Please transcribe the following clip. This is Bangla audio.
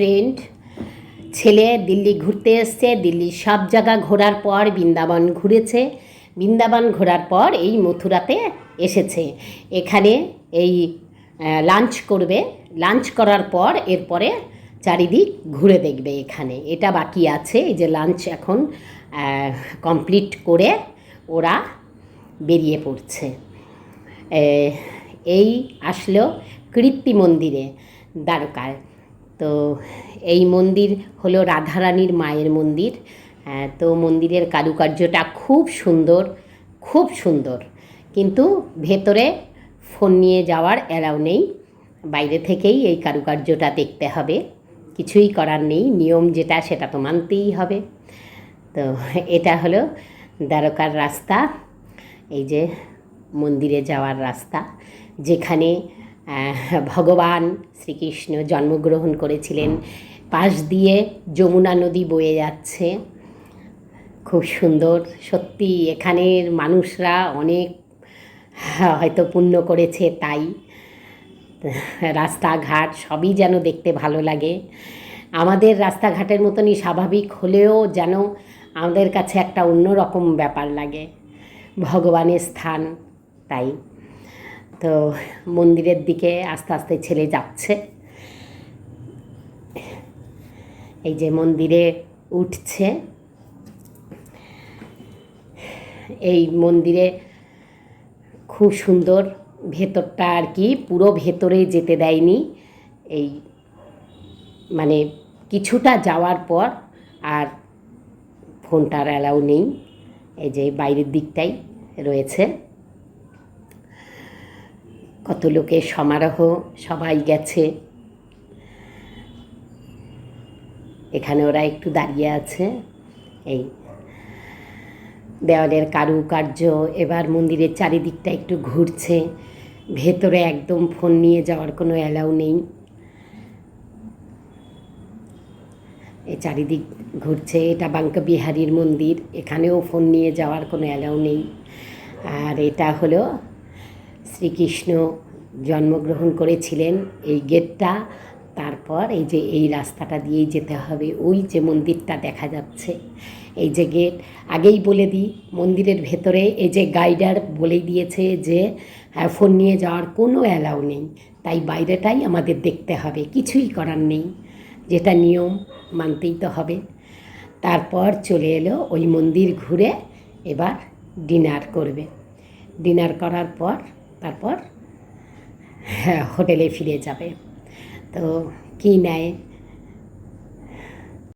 ফ্রেন্ড ছেলে দিল্লি ঘুরতে এসছে দিল্লির সব জায়গা ঘোরার পর বৃন্দাবন ঘুরেছে। বৃন্দাবন ঘোরার পর এই মথুরাতে এসেছে। এখানে এই লাঞ্চ করবে। লাঞ্চ করার পর এরপরে চারিদিক ঘুরে দেখবে এখানে। এটা বাকি আছে, এই যে লাঞ্চ এখন কমপ্লিট করে ওরা বেরিয়ে পড়ছে। এই আসলো কৃত্তি মন্দিরে দ্বারকায়। তো এই মন্দির হলো রাধারানীর মায়ের মন্দির তো মন্দিরের কারুকার্যটা খুব সুন্দর খুব সুন্দর। কিন্তু ভেতরে ফোন নিয়ে যাওয়ার অ্যালাউ নেই, বাইরে থেকেই এই কারুকার্যটা দেখতে হবে। কিছুই করার নেই, নিয়ম যেটা সেটা তো মানতেই হবে। তো এটা হলো দ্বারকার রাস্তা, এই যে মন্দিরে যাওয়ার রাস্তা, যেখানে ভগবান শ্রীকৃষ্ণ জন্মগ্রহণ করেছিলেন। পাশ দিয়ে যমুনা নদী বয়ে যাচ্ছে। খুব সুন্দর। সত্যি এখানের মানুষরা অনেক হয়তো পুণ্য করেছে তাই। রাস্তাঘাট সবই যেন দেখতে ভালো লাগে। আমাদের রাস্তাঘাটের মতনই স্বাভাবিক হলেও যেন আমাদের কাছে একটা অন্যরকম ব্যাপার লাগে। ভগবানের স্থান, তাই। তো মন্দিরের দিকে আস্তে আস্তে ছেলে যাচ্ছে। এই যে মন্দিরে উঠছে। এই মন্দিরে খুব সুন্দর ভেতরটা আর কি, পুরো ভেতরে যেতে দেয়নি। এই মানে কিছুটা যাওয়ার পর আর ফোনটার অ্যালাউ নেই। এই যে বাইরের দিকটাই রয়েছে। কত লোকের সমারোহ, সবাই গেছে। এখানে ওরা একটু দাঁড়িয়ে আছে। এই দেওয়ালের কারুকার্য, এবার মন্দিরের চারিদিকটা একটু ঘুরছে। ভেতরে একদম ফোন নিয়ে যাওয়ার কোনো অ্যালাউ নেই। এ চারিদিক ঘুরছে, এটা বাঙ্কা বিহারীর মন্দির, এখানেও ফোন নিয়ে যাওয়ার কোনো অ্যালাউ নেই। আর এটা হলো শ্রীকৃষ্ণ জন্মগ্রহণ করেছিলেন এই গেটটা। তারপর এই যে এই রাস্তাটা দিয়েই যেতে হবে, ওই যে মন্দিরটা দেখা যাচ্ছে। এই যে গেট, আগেই বলে দিই, মন্দিরের ভেতরে এই যে গাইডার বলেই দিয়েছে যে ফোন নিয়ে যাওয়ার কোনো অ্যালাউ নেই। তাই বাইরেটাই আমাদের দেখতে হবে, কিছুই করার নেই। যেটা নিয়ম, মানতেই তো হবে। তারপর চলে এলো ওই মন্দির ঘুরে এবার ডিনার করবে। ডিনার করার পর তারপর হ্যাঁ হোটেলে ফিরে যাবে। তো কী নেয়?